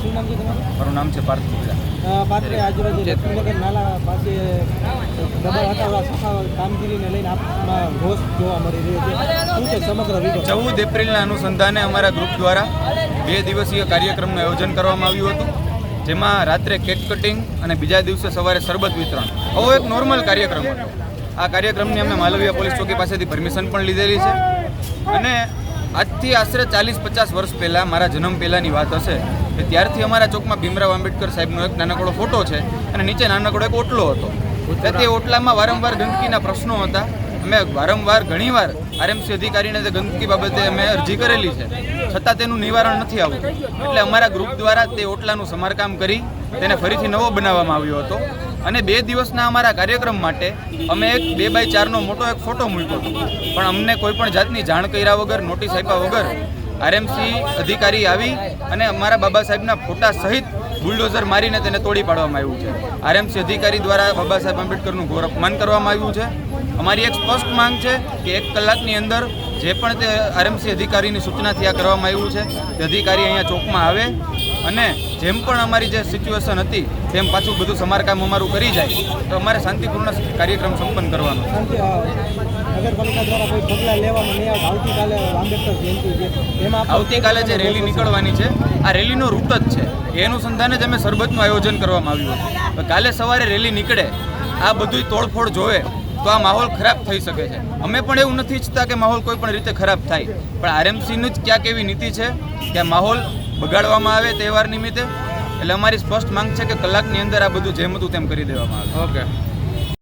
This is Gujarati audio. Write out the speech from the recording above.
શું નામ છે તમારું? મારું નામ છે પાર્થ ગુપ્તા અ, પાત્રે આજરોજ લક્ષ્મીનગર નાલા પાસે ડબલ હતા સફા કામગીરીને લઈને આપમાં રોષ જોવા મળી રહ્યો છે. શું છે સમગ્ર ચૌદ એપ્રિલના અનુસંધાને અમારા ગ્રુપ દ્વારા બે દિવસીય કાર્યક્રમનું આયોજન કરવામાં આવ્યું હતું જેમાં રાત્રે કેક કટિંગ અને બીજા દિવસે સવારે શરબત વિતરણ. આવો એક નોર્મલ કાર્યક્રમ હતો. આ કાર્યક્રમની અમે માલવીયા પોલીસ ચોકી પાસેથી પરમિશન પણ લીધેલી છે. અને આજથી આશરે ચાલીસ પચાસ વર્ષ પહેલાં મારા જન્મ પહેલાંની વાત હશે ત્યારથી અમારા ચોકમાં ભીમરાવ આંબેડકર સાહેબનો એક નાનકડો ફોટો છે અને નીચે નાનકડો એક ઓટલો હતો. તો તે ઓટલામાં વારંવાર ગંદકીના પ્રશ્નો હતા. અમે વારંવાર ઘણીવાર આરએમસી અધિકારીને તે ગંદકી બાબતે અમે અરજી કરેલી છે. છતાં તેનું નિવારણ નથી આવતું એટલે અમારા ગ્રુપ દ્વારા તે ઓટલાનું સમારકામ કરી તેને ફરીથી નવો બનાવવામાં આવ્યો હતો. અને બે દિવસના અમારા કાર્યક્રમ માટે અમે એક બે બાય ચારનો મોટો એક ફોટો મૂક્યો હતો. પણ અમને કોઈ પણ જાતની જાણ કર્યા વગર નોટિસ આપ્યા વગર આરએમસી અધિકારી આવી અને અમારા બાબા સાહેબના ફોટા સહિત બુલડોઝર મારીને તેને તોડી પાડવામાં આવ્યું છે. આરએમસી અધિકારી દ્વારા બાબા સાહેબ આંબેડકરનું ઘોર અપમાન કરવામાં આવ્યું છે. અમારી એક સ્પષ્ટ માંગ છે કે એક કલાકની અંદર જે પણ તે આરએમસી અધિકારીની સૂચનાથી આ કરવામાં આવ્યું છે, તે અધિકારી અહીંયા ચોકમાં આવે અને જેમ પણ અમારી જે સિચ્યુએશન હતી તેમ પાછું બધું સમારકામ અમારું કરી જાય તો અમારે શાંતિપૂર્ણ કાર્યક્રમ સંપન્ન કરવાનો. આવતીકાલે જે રેલી નીકળવાની છે આ રેલીનો રૂટ જ છે. એ અનુસંધાને જ અમે સરબતનું આયોજન કરવામાં આવ્યું હતું. કાલે સવારે રેલી નીકળે આ બધું તોડફોડ જોવે તો આ માહોલ ખરાબ થઈ શકે છે. અમે પણ એવું નથી ઈચ્છતા કે માહોલ કોઈ પણ રીતે ખરાબ થાય. પણ આરએમસીની જ ક્યાંક એવી નીતિ છે કે માહોલ બગાડવામાં આવે તહેવાર નિમિત્તે એટલે અમારી સ્પષ્ટ માંગ છે કે કલાકની અંદર આ બધું જેમ હતું તેમ કરી દેવામાં આવે. ઓકે